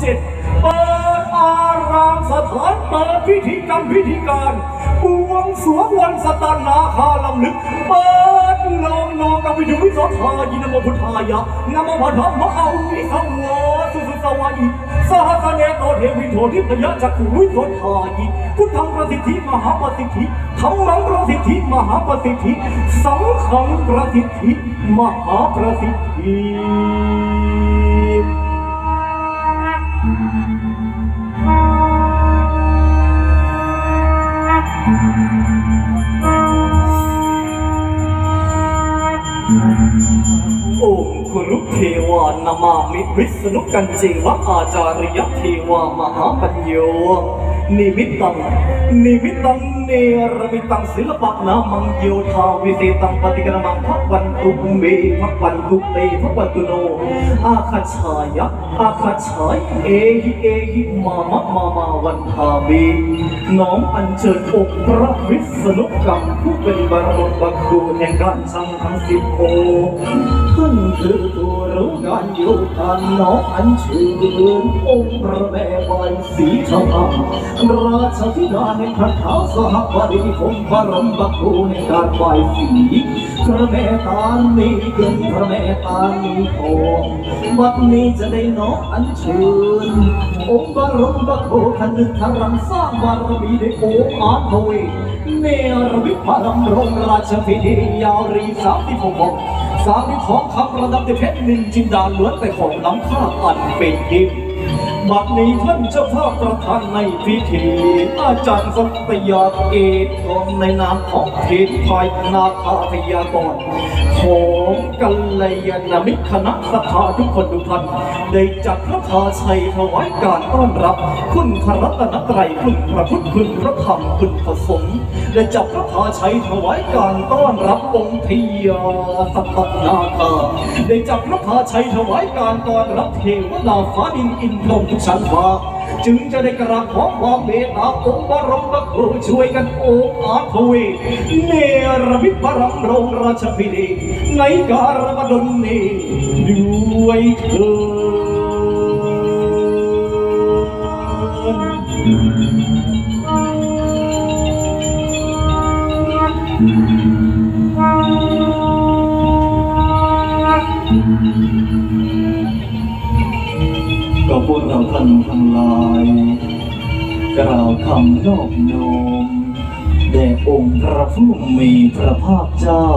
เจ็ดเปิดอารามสถานเปิดพิธีกรรมพิธีการบวงสรวงวันสตานาคาลำลึก เปิดลงโลกวิถุวิสทายินโมพุทธายะนามพันธมะเอาวิสังวรสุสุสวายิสหัสเนโตเทวิโททิพยจักขุวิสทายิพุทธังประสิทธิมหาประสิทธิธรรมังประสิทธิมหาประสิทธิสังฆังประสิทธิมหาประสิทธิ โอ้ครุเทวานามามิวิสนุกันเจวะอาจาริยเทวามหาปัญโย นิมิตตังนิมิตตังเนรมิตังศิลปะนามังโยธาวิเศษตังปฏิกรมังพักวันตุเมพักวันตุเตพักวันตุโนอาคาชายะอาคาชายเอหิเอหิมามะมามาวันทามีน้อมอัญเชิญองค์พระวิษณุกรรมผู้เป็นบารมบัครูแห่งการช่างทั้งสิบโอท่านคือตัวรู้งานอยู่กันน้อมอัญชิญองค์พระแม่ใบสีทองราชธิดาแห่งพระเท้าสหบดีของบารมบัครูแห่งการใบสีพระแม่ตานีเกินพระแม่ตานีทองบัดนี้จะได้น้อมอัญเชิญองค์บรมบโคขันนึกทรังสร้างบารมีได้โอ้อาทเวเน รวิพารมรงราชพิธียาวรีสามที่ผมบอกสามที่ทองคำประดับด้วยเพชรนินจินดาล้วนไปของล้ำค่าอันเป็นทิพย์ บัดนี้ท่านเจ้าภาพประธานในพิธี อาจารย์สัตยาเอกองในนามของเทพไทยนาคาพยากรของกัลยาณมิตรคณะสภาทุกคนทุกท่านได้จัดพระพาชัยถวายการต้อนรับ คุณพระรัตนตรัยคุณพระพุทธคุณพระธรรมคุณพระสงฆ์ได้จัดพระพาชัยถวายการต้อนรับองค์พยาสัพพนาคาได้จัดพระพาชัยถวายการต้อนรับเทวดาฟ้าดินอินพรหมทุกชั้นฟ้าจึงจะได้กราบขอความเมตตาองค์บรมครูช่วยกันโอบอาทเวเนรมิตพระมรงราชพิธีในการบดลนี้ด้วยเถิด พวกเราท่านทั้งหลายกล่าวคำนอบน้อมแด่องค์พระผู้มีพระภาคเจ้า